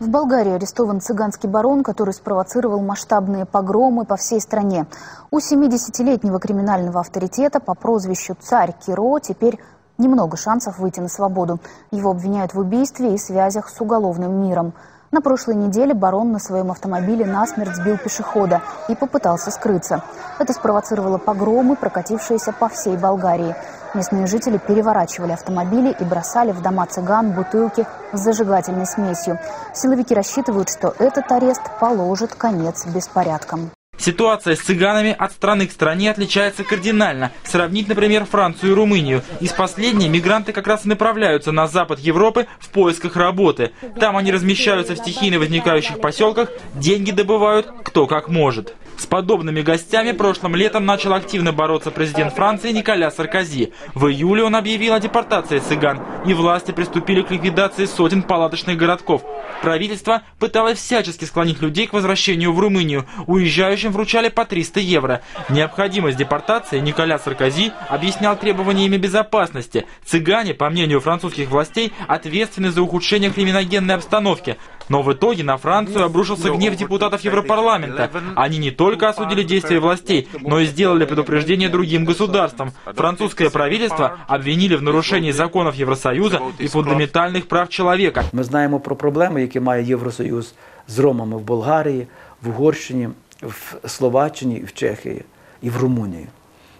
В Болгарии арестован цыганский барон, который спровоцировал масштабные погромы по всей стране. У 70-летнего криминального авторитета по прозвищу «Царь Киро» теперь немного шансов выйти на свободу. Его обвиняют в убийстве и связях с уголовным миром. На прошлой неделе барон на своем автомобиле насмерть сбил пешехода и попытался скрыться. Это спровоцировало погромы, прокатившиеся по всей Болгарии. Местные жители переворачивали автомобили и бросали в дома цыган бутылки с зажигательной смесью. Силовики рассчитывают, что этот арест положит конец беспорядкам. Ситуация с цыганами от страны к стране отличается кардинально. Сравнить, например, Францию и Румынию. Из последней мигранты как раз и направляются на запад Европы в поисках работы. Там они размещаются в стихийно возникающих поселках, деньги добывают кто как может. С подобными гостями прошлым летом начал активно бороться президент Франции Николя Саркози. В июле он объявил о депортации цыган, и власти приступили к ликвидации сотен палаточных городков. Правительство пыталось всячески склонить людей к возвращению в Румынию. Уезжающим вручали по 300 евро. Необходимость депортации Николя Саркози объяснял требованиями безопасности. Цыгане, по мнению французских властей, ответственны за ухудшение криминогенной обстановки. Но в итоге на Францию обрушился гнев депутатов Европарламента. Они не только осудили действия властей, но и сделали предупреждение другим государствам. Французское правительство обвинили в нарушении законов Евросоюза и фундаментальных прав человека. Ми знаємо про проблеми, які має Євросоюз з ромами в Болгарії, в Угорщині, в Словаччині, в Чехії і в Румунії.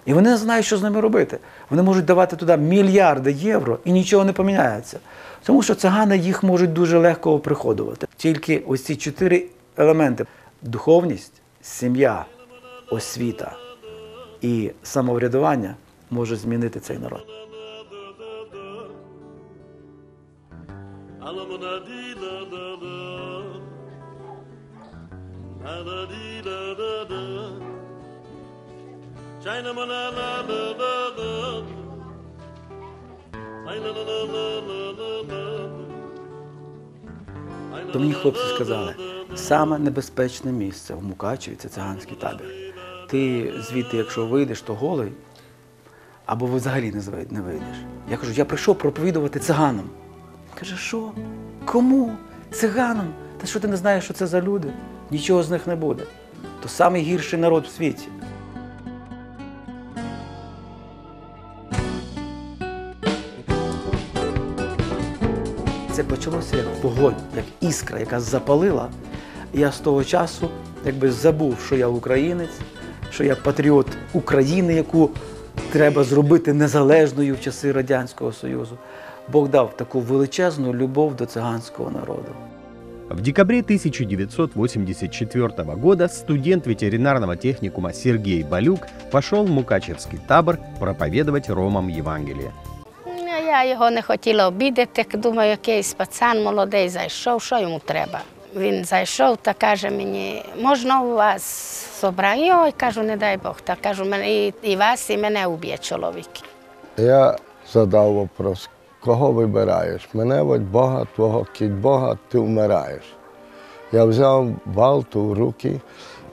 І вони не знають, що з ними робити. Вони можуть давати туди мільярди євро і нічого не поміняється. Тому що цигани їх можуть дуже легко оприходувати. Тільки ось ці чотири елементи: духовність, сім'я, освіта і самоврядування можуть змінити цей народ. Da da da da. То мені хлопці сказали, саме небезпечне місце в Мукачеві це циганський табір. Ти звідти, якщо вийдеш, то голий, або взагалі не вийдеш. Я кажу, я прийшов проповідувати циганам. Каже, що? Кому? Циганам? Та що ти не знаєш, що це за люди? Нічого з них не буде. То самий гірший народ в світі. Це почалося як вогонь, як іскра, яка запалила. Я з того часу якби забув, що я українець, що я патріот України, яку треба зробити незалежною в часи Радянського Союзу. Бог дав таку величезну любов до циганського народу. В декабре 1984 года студент ветеринарного техникума Сергей Балюк пошел в Мукачевский табор проповедовать ромам Евангелие. Я його не хотіла обідати, думаю, якийсь пацан молодий зайшов, що йому треба. Він зайшов та каже мені, можна у вас собрати? Ой, кажу, не дай Бог. Та кажу, і, і вас, і мене уб'є чоловік. Я задав вопрос, кого вибираєш? Мене від Бога твого, кіть Бога, ти вмираєш. Я взяв балту в руки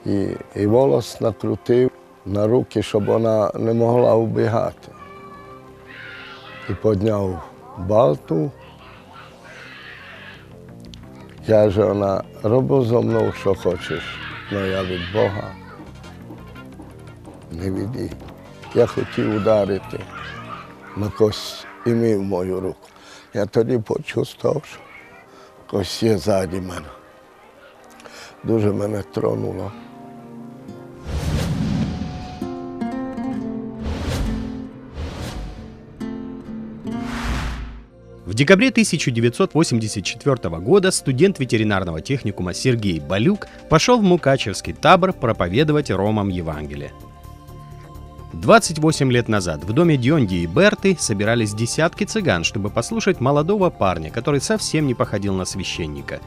і, і волос накрутив на руки, щоб вона не могла убігати. І підняв балту. Каже вона, роби зо мною, що хочеш, але я від Бога не відій. Я хотів ударити на когось і мив мою руку. Я тоді почувствував, що когось є ззаді мене. Дуже мене тронуло. Декабре 1984 года студент ветеринарного техникума Сергей Балюк пошел в Мукачевский табор проповедовать ромам Евангелие. 28 лет назад в доме Дионди и Берты собирались десятки цыган, чтобы послушать молодого парня, который совсем не походил на священника.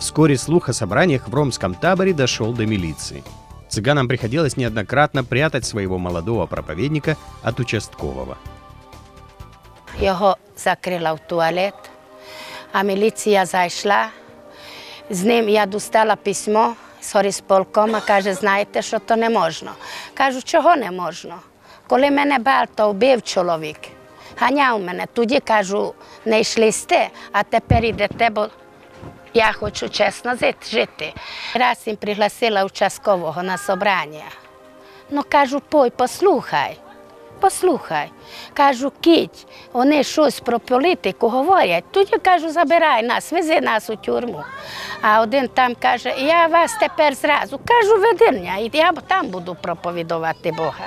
Вскоре слух о собраниях в ромском таборе дошел до милиции. Цыганам приходилось неоднократно прятать своего молодого проповедника от участкового. Його закрила в туалет, а міліція зайшла. З ним я достала письмо з горисполкома, каже, знаєте, що то не можна. Кажу, чого не можна? Коли мене Балто вбив чоловік, ганяв мене, тоді кажу, не йшли сте, а тепер ідете, бо Я хочу чесно жити. Раз їм пригласила участкового на собрання. Ну кажу, пой, послухай. Послухай, кажу, кіть, вони щось про політику говорять, тоді кажу, забирай нас, вези нас у тюрму. А один там каже, я вас тепер зразу кажу, веди мене, я там буду проповідувати Бога.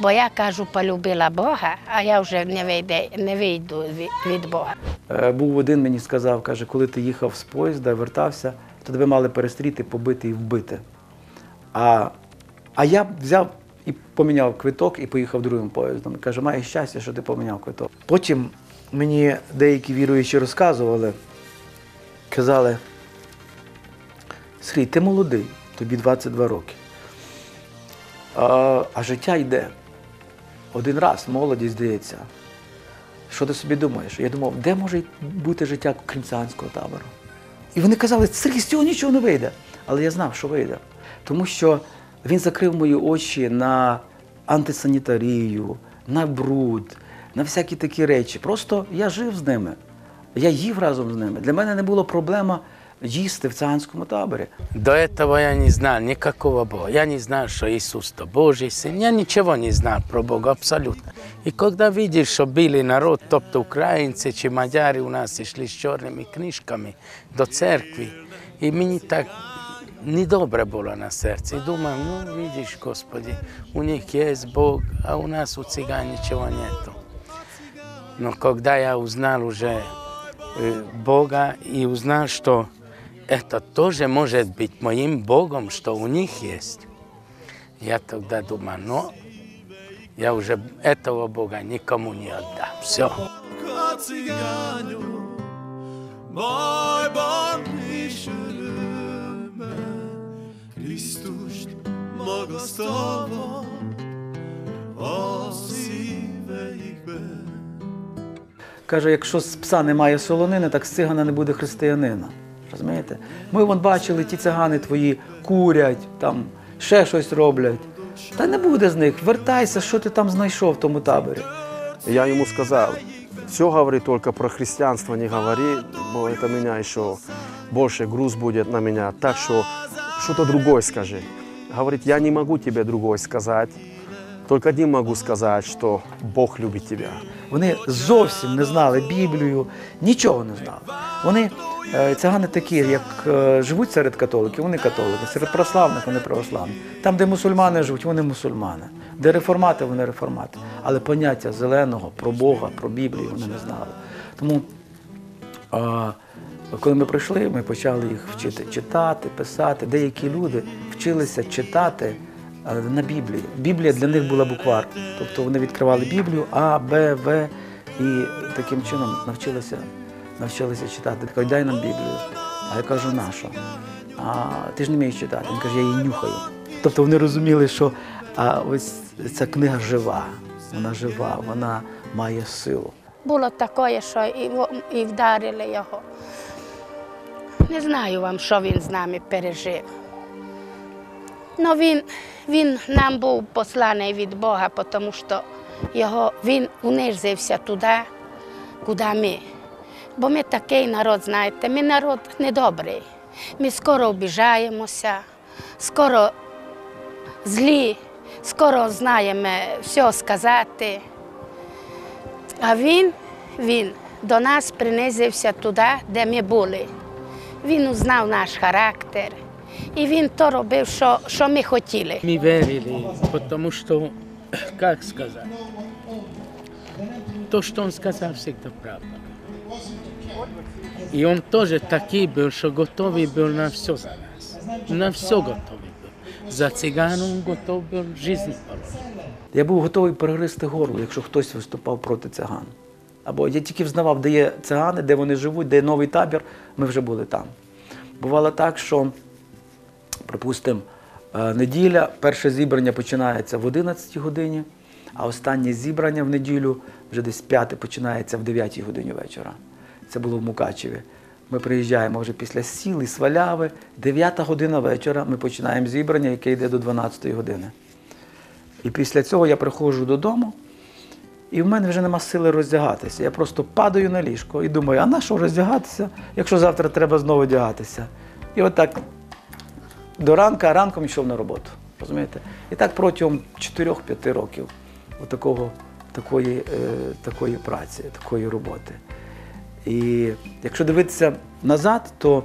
Бо я кажу, полюбила Бога, а я вже не вийду, не вийду від- від Бога. Е, Був один мені сказав, каже, коли ти їхав з поїзда, вертався, то тебе мали перестріти, побити і вбити. А, а я взяв і поміняв квиток і поїхав другим поїздом. Каже, маєш щастя, що ти поміняв квиток. Потім мені деякі віруючі розказували, казали, Сергій, ти молодий, тобі 22 роки. А, а життя йде. Один раз, молодість здається. Що ти собі думаєш? Я думав, де може бути життя кримсанського табору? І вони казали, Сергій, з цього нічого не вийде. Але я знав, що вийде. Тому що він закрив мої очі на антисанітарію, на бруд, на всякі такі речі. Просто я жив з ними. Я їв разом з ними. Для мене не було проблема їсти в циганському таборі. До этого я не знал никакого Бога. Я не знал, что Иисус то Божий Сын. Я ничего не знал про Бога абсолютно. И когда видишь, что били народ, тобто украинцы чи мадяри у нас шли с черными книжками до церкви, и мені так недобре було на серці. І думаю, ну видишь, Господи, у них есть Бог, а у нас у цыган ничего нету. Но когда я узнал уже э, Бога и узнал, что это тоже может быть моим Богом, что у них есть, я тогда думаю, ну, я уже этого Бога никому не отдам. Все. Цыганю, moj tobą Осіве їх би Каже, якщо з пса немає солонини, так з цигана не буде християнина. Розумієте? Ми вон бачили, ті цигани твої курять, там ще щось роблять. Та не буде з них. Вертайся, що ти там знайшов в тому таборі. Я ему сказал, все говори, только про христианство не говори, бо это меня еще больше груз будет на меня. Так что что-то другое скажи. Говорит, я не могу тебе другое сказать, только один могу сказать, что Бог любит тебя. Вони зовсім не знали Біблію, нічого не знали. Вони е, цигани такі, як е, живуть серед католиків, вони католики, серед православних вони православні. Там, де мусульмани живуть, вони мусульмани. Де реформати, вони реформати. Але поняття зеленого про Бога, про Біблію вони не знали. Тому а, коли ми прийшли, ми почали їх вчити читати, писати. Деякі люди вчилися читати на Біблії. Біблія для них була буквар. Тобто вони відкривали Біблію А, Б, В і таким чином навчилися, навчилися читати. Кажуть, дай нам Біблію. А я кажу, нашу. А ти ж не вмієш читати. Він каже, я її нюхаю. Тобто вони розуміли, що а, ось ця книга жива, вона жива, вона має силу. Було таке, що і, і вдарили його. Не знаю вам, що він з нами пережив. Ну, він, він нам був посланий від Бога, тому що його, він унизився туди, куди ми. Бо ми такий народ, знаєте, ми народ недобрий. Ми скоро обіжаємося, скоро злі, скоро знаємо все сказати. А він, він до нас принизився туди, де ми були. Він узнав наш характер. І він то робив, що, що ми хотіли. Ми верили, потому что, как сказать, то, что он сказал, всегда правда. И он тоже такий был, что готовый был на все за нас. На все готовый был. За цыгана он готов был жизнь положить. Я був готовий перегризти горло, якщо хтось виступав проти циган. Або я тільки взнавав, де є цигани, де вони живуть, де є новий табір, ми вже були там. Бувало так, що, припустимо, е, неділя, перше зібрання починається в 11 годині, а останнє зібрання в неділю вже десь п'яте починається в 9 годині вечора. Це було в Мукачеві. Ми приїжджаємо вже після сіл і сваляви. 9 година вечора ми починаємо зібрання, яке йде до 12 години. І після цього я приходжу додому І в мене вже нема сили роздягатися. Я просто падаю на ліжко і думаю, а на що роздягатися, якщо завтра треба знову одягатися. І отак до ранка, а ранком йшов на роботу. Розумієте? І так протягом 4-5 років отакого, такої, е, такої праці, такої роботи. І якщо дивитися назад, то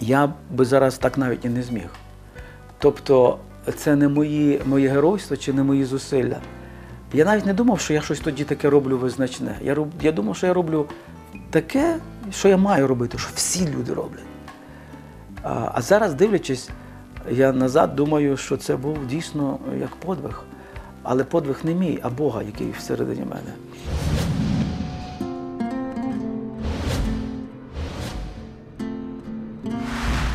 я би зараз так навіть і не зміг. Тобто це не мої, моє геройство чи не мої зусилля. Я навіть не думав, що я щось тоді таке роблю визначне. Я, роб, я думав, що я роблю таке, що я маю робити, що всі люди роблять. А, а зараз, дивлячись, я назад думаю, що це був дійсно як подвиг. Але подвиг не мій, а Бога, який всередині мене.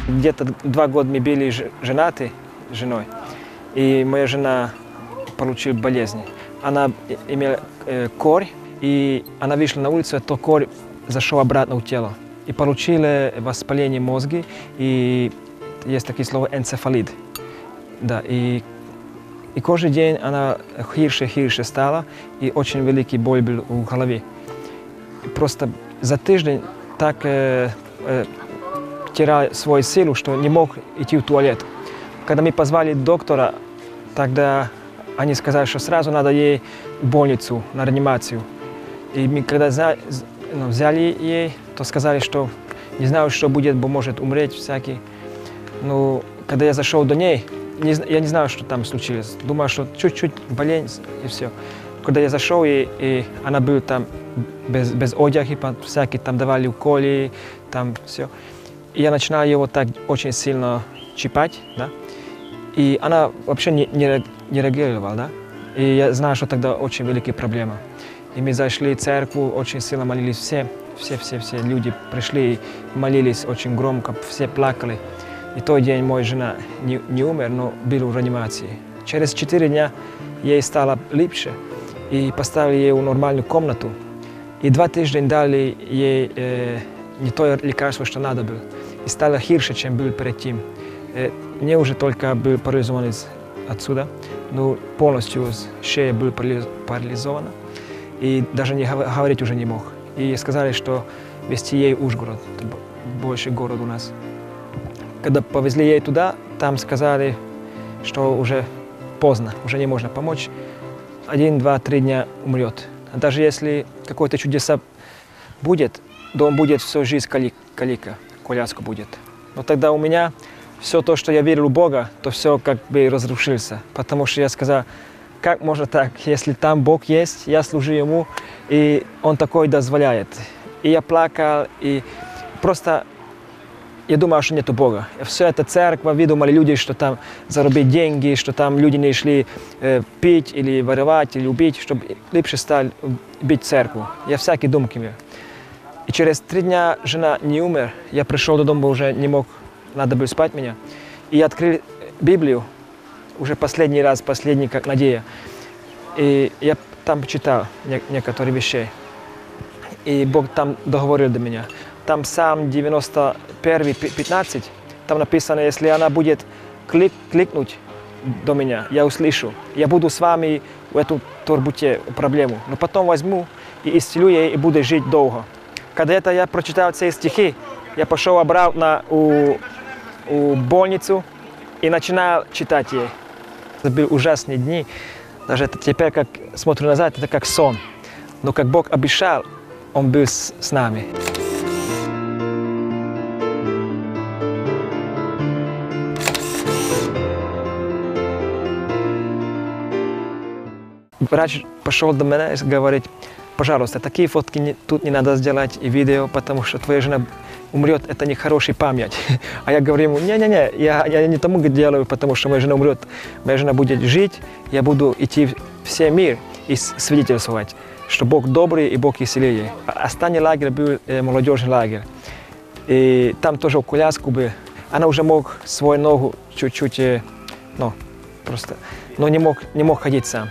Где-то два года мы были ж- женаты с женой, и моя жена получила болезнь. Она имела э, корь, и она вышла на улицу, то корь зашел обратно в тело. И получила воспаление мозга, и есть такие слова энцефалит. Да, и, и каждый день она хирше, хирше стала, и очень великий боль был в голове. И просто за тиждень так э, э, терял свою силу, что не мог идти в туалет. Когда мы позвали доктора, тогда они сказали, что сразу надо ей в больницу, на реанимацию. И мы когда ну, взяли ей, то сказали, что не знаю, что будет, бо может умереть всякий. Ну, когда я зашел до ней, не я не знаю, что там случилось. Думаю, что чуть-чуть болезнь и все. Когда я зашел, и, и она была там без, без по- всякие там давали уколи, там все. И я начинал его так очень сильно чипать, да. И она вообще не, не, не реагировала, да. И я знаю, что тогда очень великая проблема. И мы зашли в церковь, очень сильно молились все, все, все, все люди пришли и молились очень громко, все плакали. И тот день моя жена не, не умер, но был в реанимации. Через четыре дня ей стало лучше, и поставили ей в нормальную комнату. И два тижня дали ей э, не то лекарство, что надо было. И стало хирше, чем был перед тем. Э, мне уже только был парализован из отсюда, но полностью с шеи был парали- парализована. И даже не гов- говорить уже не мог. И сказали, что везти ей Ужгород, это б- большой город у нас. Когда повезли ей туда, там сказали, что уже поздно, уже не можно помочь. Один, два, три дня умрет. А даже если какое-то чудеса будет, то он будет всю жизнь кали- калика, коляска будет. Но тогда у меня все то, что я верил в Бога, то все как бы разрушился. Потому что я сказал, как можно так, если там Бог есть, я служу Ему, и Он такой дозволяет. И я плакал, и просто я думал, что нету Бога. Все это церковь, видумали люди, что там заработать деньги, что там люди не шли э, пить или воровать, или убить, чтобы лучше стали бить церковь. Я всякие думки имел. И через три дня жена не умер, я пришел до дома, уже не мог, надо было спать меня. И открыл Библию, уже последний раз, последний, как надея. И я там читал не- некоторые вещи. И Бог там договорил до меня. Там сам 91, пи- 15, там написано, если она будет клик, кликнуть до меня, я услышу. Я буду с вами в эту турбуте проблему. Но потом возьму и исцелю ей и буду жить долго. Когда это я прочитал эти стихи, я пошел обратно у, у больницу и начинал читать ей. Это были ужасные дни. Даже это теперь, как смотрю назад, это как сон. Но как Бог обещал, Он был с, с нами. Врач пошел до меня и говорит, пожалуйста, такие фотки не- тут не надо сделать и видео, потому что твоя жена умрет, это не память. А я говорю ему, не-не-не, я, я не тому делаю, потому что моя жена умрет, моя жена будет жить, я буду идти в все мир и свидетельствовать, что Бог добрый и Бог исцелил. А Остальный лагерь был э, молодежный лагерь. И там тоже коляску был. Она уже мог свою ногу чуть-чуть, э, ну, просто, но не мог, не мог ходить сам.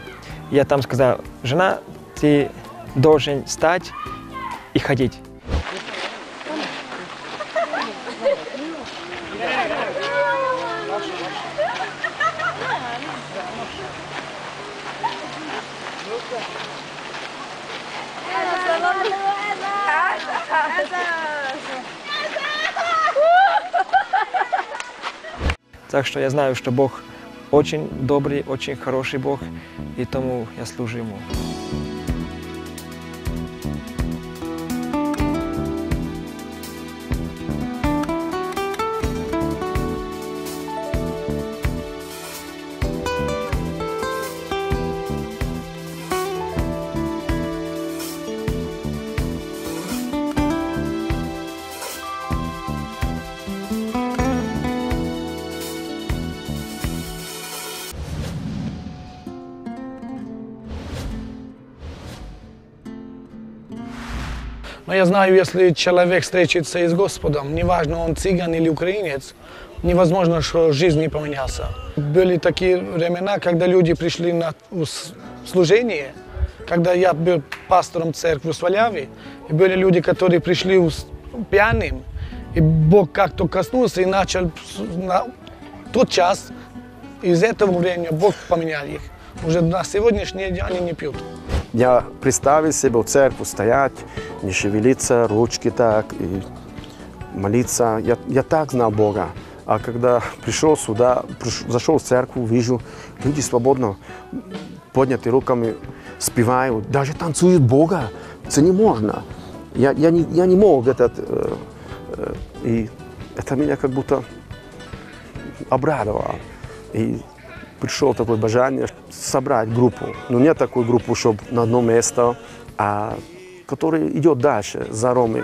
Я там сказал, жена, ты должен стать и ходить. Так что я знаю, что Бог очень добрый, очень хороший Бог, и тому я служу Ему. Знаю, если человек встретится с Господом, неважно, он цыган или украинец, невозможно, что жизнь не поменялся. Были такие времена, когда люди пришли на служение, когда я был пастором церкви в Сваляве, и были люди, которые пришли пьяным, и Бог как-то коснулся и начал на тот час, из этого времени Бог поменял их. Уже на сегодняшний день они не пьют. Я представил себе в церкву стоять, не шевелиться, ручки так, и молиться. Я, я так знал Бога. А когда пришел сюда, приш- зашел в церковь, вижу, люди свободно подняты руками спевают, даже танцуют Бога. Это не можно. Я, я, не, я не мог этот... э, э, и это меня как будто обрадовало. И пришел такое бажание собрать группу. Но не такую группу, чтобы на одно место, а которая идет дальше за Ромой,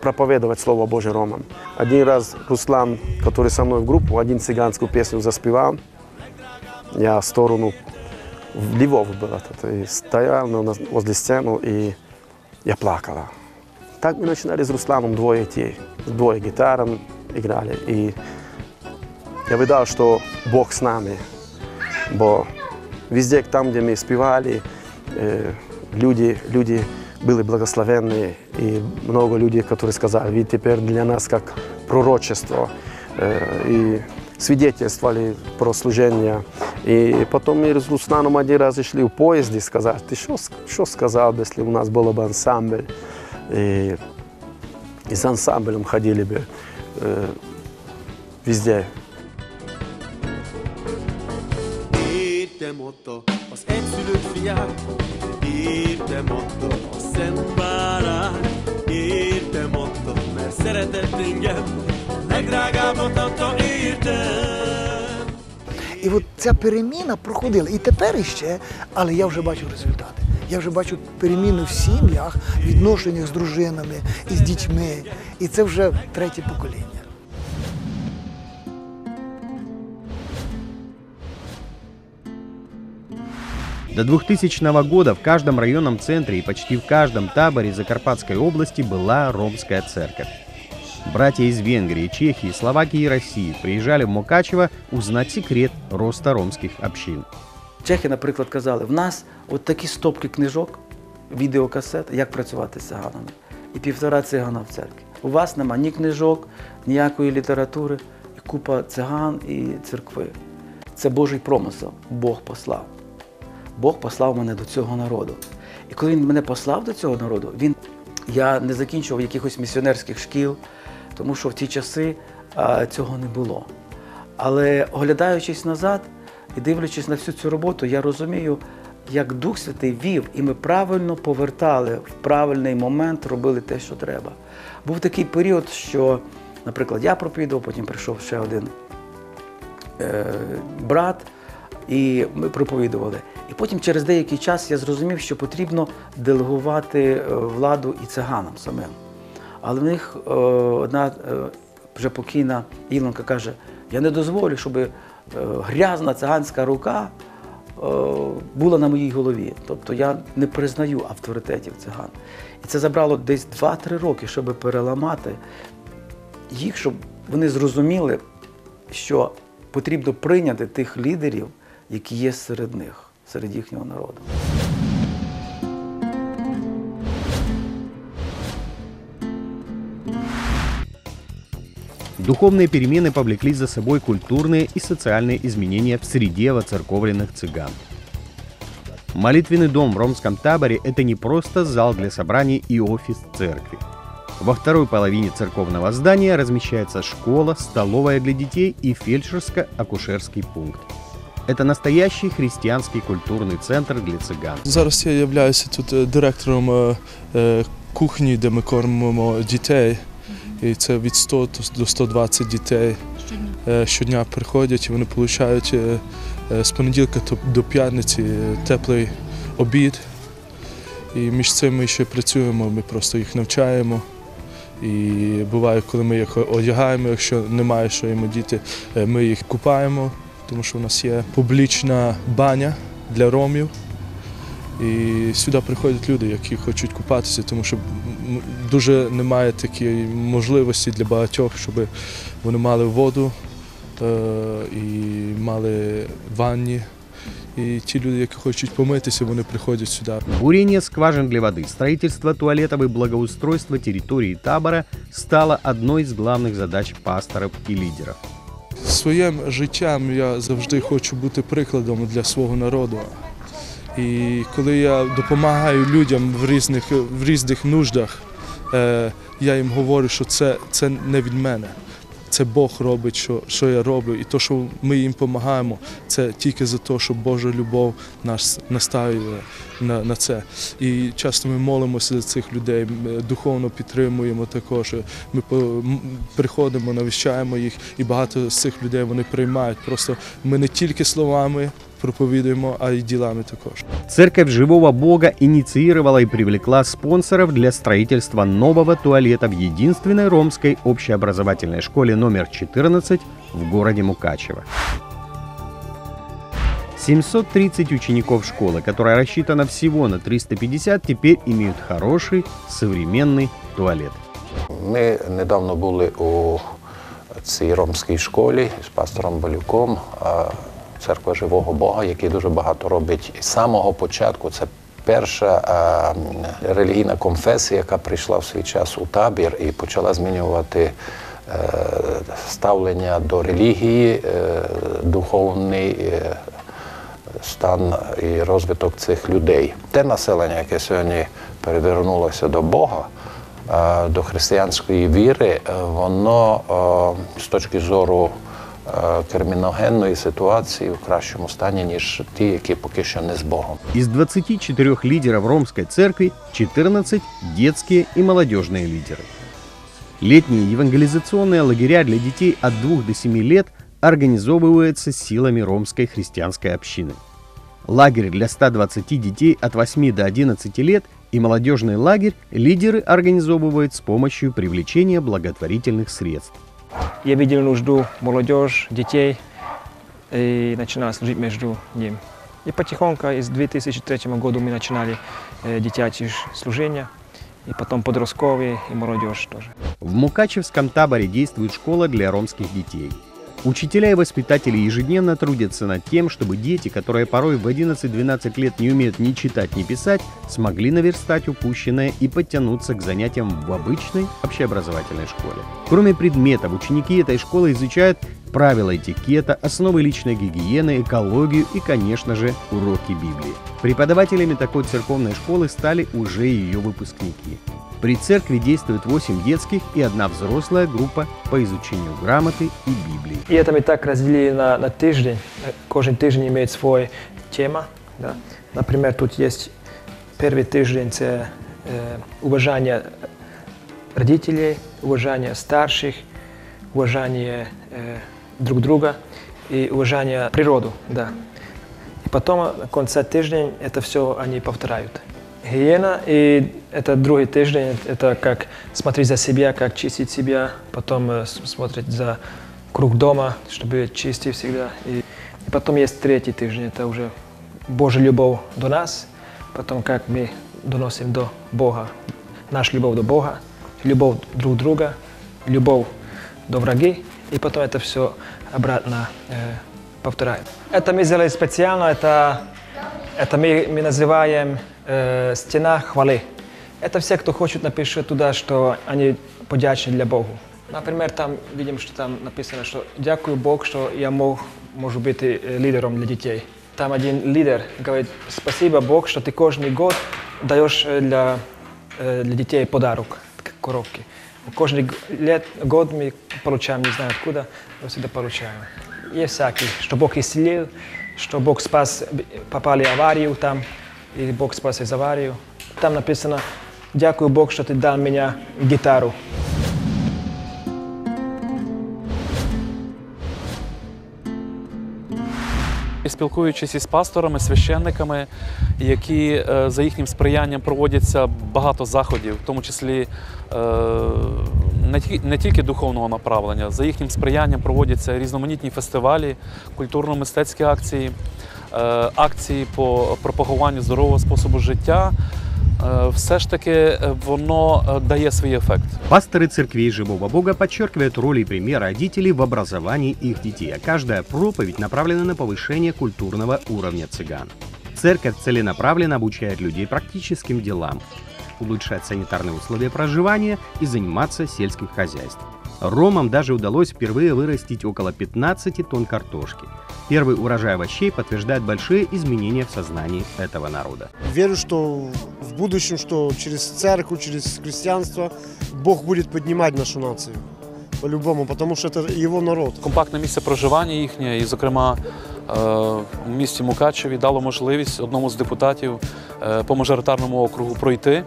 проповедовать Слово Божье Ромам. Один раз Руслан, который со мной в группу, один цыганскую песню заспевал. Я в сторону в Львов был этот, и стоял возле стены, и я плакала. Так мы начинали с Русланом двое идти, двое гитаром играли. И я видал, что Бог с нами. Бо везде, там, где мы спевали, люди, люди были благословенные. И много людей, которые сказали, вы теперь для нас как пророчество. И свидетельствовали про служение. И потом мы с Русланом один раз шли в поезде и сказали, ты что, что сказал, если у нас был бы ансамбль? И, и с ансамблем ходили бы э, везде. Ott az egyszülött fiát, értem ott a szent bárány, értem ott, mert szeretett engem, legdrágábbat adta értem. І от ця переміна проходила і тепер іще, але я вже бачу результати. Я вже бачу переміни в сім'ях, відношеннях з дружинами і з дітьми. І це вже третє покоління. До 2000 года в каждом районном центре и почти в каждом таборе Закарпатской области была ромская церковь. Братья из Венгрии, Чехии, Словакии и России приезжали в Мукачево узнать секрет роста ромских общин. Чехи, наприклад, казали, в нас от такі стопки книжок, відеокасет, як працювати з циганами. І півтора цигана в церкві. У вас нема ні книжок, ніякої літератури, купа циган і церкви. Це Божий промисел. Бог послав. Бог послав мене до цього народу. І коли він мене послав до цього народу, він, я не закінчував якихось місіонерських шкіл, тому що в ті часи а, цього не було. Але оглядаючись назад і дивлячись на всю цю роботу, я розумію, як Дух Святий вів, і ми правильно повертали в правильний момент, робили те, що треба. Був такий період, що, наприклад, я проповідував, потім прийшов ще один е, брат, і ми проповідували. І потім через деякий час я зрозумів, що потрібно делегувати е, владу і циганам самим. Але в них е, одна е, вже покійна Ілонка каже: я не дозволю, щоб грязна циганська рука була на моїй голові. Тобто я не признаю авторитетів циган. І це забрало десь 2-3 роки, щоб переламати їх, щоб вони зрозуміли, що потрібно прийняти тих лідерів, які є серед них, серед їхнього народу. Духовные перемены повлекли за собой культурные и социальные изменения в среде воцерковленных цыган. Молитвенный дом в ромском таборе – это не просто зал для собраний и офис церкви. Во второй половине церковного здания размещается школа, столовая для детей и фельдшерско-акушерский пункт. Это настоящий христианский культурный центр для цыган. Зараз я являюся тут е, директором е, е, кухні, де ми кормимо дітей. І це від 100 до 120 дітей е, щодня приходять і вони отримують е, е, з понеділка то- до п'ятниці е, теплий обід. І між цим ми ще працюємо, ми просто їх навчаємо. І буває, коли ми їх одягаємо, якщо немає що їм діти, е, ми їх купаємо, тому що у нас є публічна баня для ромів. І сюди приходять люди, які хочуть купатися, тому що дуже немає такої можливості для багатьох, щоб вони мали воду е, і мали ванні. І ті люди, які хочуть помитися, вони приходять сюди. Бурение скважин для воды, строительство туалетов и благоустройство территории табора стало одной из главных задач пасторов и лидеров. Своїм життям я завжди хочу бути прикладом для свого народу. І коли я допомагаю людям в різних, в різних нуждах, е, я їм говорю, що це, це не від мене. Це Бог робить, що, що я роблю. І то, що ми їм допомагаємо, це тільки за те, що Божа любов нас наставила на, на це. І часто ми молимося за цих людей, духовно підтримуємо також. Ми приходимо, навіщаємо їх, і багато з цих людей вони приймають. Просто ми не тільки словами проповідуємо, а й ділами також. Церковь Живого Бога инициировала и привлекла спонсоров для строительства нового туалета в единственной ромской общеобразовательной школе номер 14 в городе Мукачево. 730 учеников школы, которая рассчитана всего на 350, теперь имеют хороший современный туалет. Ми недавно були у цій ромській школі з пастором Балюком, а, церква Живого Бога, який дуже багато робить з самого початку. Це перша м, релігійна конфесія, яка прийшла в свій час у табір і почала змінювати е, ставлення до релігії, е, духовний. е, стан і розвиток цих людей. Те населення, яке сьогодні перевернулося до Бога, е, до християнської віри, е, воно е, з точки зору е, криміногенної ситуації в кращому стані, ніж ті, які поки що не з Богом. Из 24 лидеров ромской церкви 14 – детские и молодежные лидеры. Летние евангелизационные лагеря для детей от 2 до 7 лет организовываются силами ромской христианской общины. Лагерь для 120 детей от 8 до 11 лет и молодежный лагерь лидеры организовывают с помощью привлечения благотворительных средств. Я видел нужду молодежь, детей и начинал служить между ними. И потихоньку из 2003 года мы начинали э, служения, и потом подростковые и молодежь тоже. В Мукачевском таборе действует школа для ромских детей. Учителя и воспитатели ежедневно трудятся над тем, чтобы дети, которые порой в 11-12 лет не умеют ни читать, ни писать, смогли наверстать упущенное и подтянуться к занятиям в обычной общеобразовательной школе. Кроме предметов, ученики этой школы изучают правила этикета, основы личной гигиены, экологию и, конечно же, уроки Библии. Преподавателями такой церковной школы стали уже ее выпускники. При церкви действует 8 детских и одна взрослая группа по изучению грамоты и Библии. И это мы так разделили на, на тиждень. Э, Каждый тиждень имеет свой тема. Да. Например, тут есть первый тиждень це э, уважение родителей, уважение старших, уважение э, друг друга и уважение природу. Да. И потом на конце тиждень это все они повторяют. Гигиена, и это другой тиждень, это как смотреть за себя, как чистить себя, потом э, смотреть за круг дома, чтобы чистить всегда. И, и потом есть третий тиждень, это уже Божья любовь до нас, потом как мы доносим до Бога, наш любовь до Бога, любовь друг друга, любовь до враги, и потом это все обратно э, повторяем. Это мы сделали специально, это, это мы, мы называем э, стена хвалы. Это все, кто хочет, напишет туда, что они подячны для Богу. Например, там видим, что там написано, что дякую Бог, что я мог, может быть, э, лидером для детей. там один лидер говорит, спасибо Бог, что ты каждый год даешь э, для, э, для детей подарок, коробки. Каждый лет, год мы получаем, не знаю откуда, но всегда получаем. Есть всякие, что Бог исцелил, что Бог спас, попали аварию там, и Бог спас из аварию. Там написано, дякую Бог, что ты дал мне гитару. І Спілкуючись із пасторами, священниками, які е, за їхнім сприянням проводяться багато заходів, в тому числі е, не тільки духовного направлення, за їхнім сприянням проводяться різноманітні фестивалі, культурно-мистецькі акції, акції по пропагуванню здорового способу життя. Е, Все ж таки е, воно е, дає свій ефект. Пасторы церквей живого Бога подчеркивают роль и пример родителей в образовании их детей, а каждая проповедь направлена на повышение культурного уровня цыган. Церковь целенаправленно обучает людей практическим делам, улучшать санитарные условия проживания и заниматься сельским хозяйством. Ромам даже удалось впервые вырастить около 15 тонн картошки. Первый урожай овощей подтверждает большие изменения в сознании этого народа. Верю, что в будущем, что через церковь, через христианство Бог будет поднимать нашу нацию. По-любому, потому что это его народ. Компактне місце проживання їхнє, і, зокрема, е, в місті Мукачеві дало можливість одному з депутатів е, по мажоритарному округу пройти.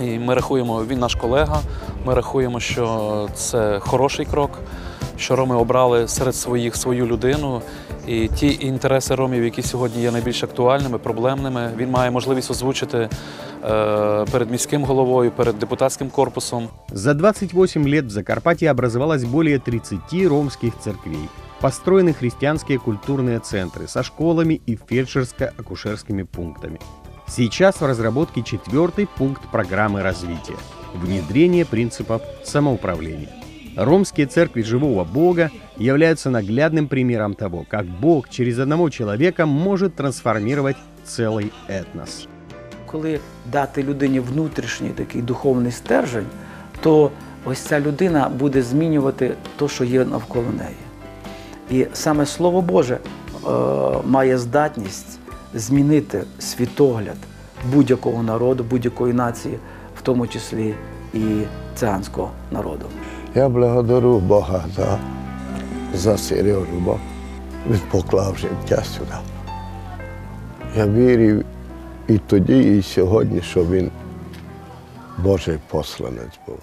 І ми рахуємо, він наш колега. Ми рахуємо, що це хороший крок, що роми обрали серед своїх свою людину. І ті інтереси ромів, які сьогодні є найбільш актуальними, проблемними, він має можливість озвучити е, перед міським головою, перед депутатським корпусом. За 28 лет в Закарпатье образовалось более 30 ромских церквей. Построены христианские культурные центры со школами и фельдшерско-акушерскими пунктами. Сейчас в разработке четвертый пункт программы развития – внедрение принципов самоуправления. Ромские церкви живого Бога являются наглядным примером того, как Бог через одного человека может трансформировать целый этнос. Коли дати людині внутрішній такий духовний стержень, то ось ця людина буде змінювати те, що є навколо неї. І саме Слово Боже е, має здатність змінити світогляд будь-якого народу, будь-якої нації, в тому числі і циганського народу. Я благодарю Бога за, за Сережу, бо він поклав життя сюди. Я вірив і тоді, і сьогодні, що він Божий посланець був.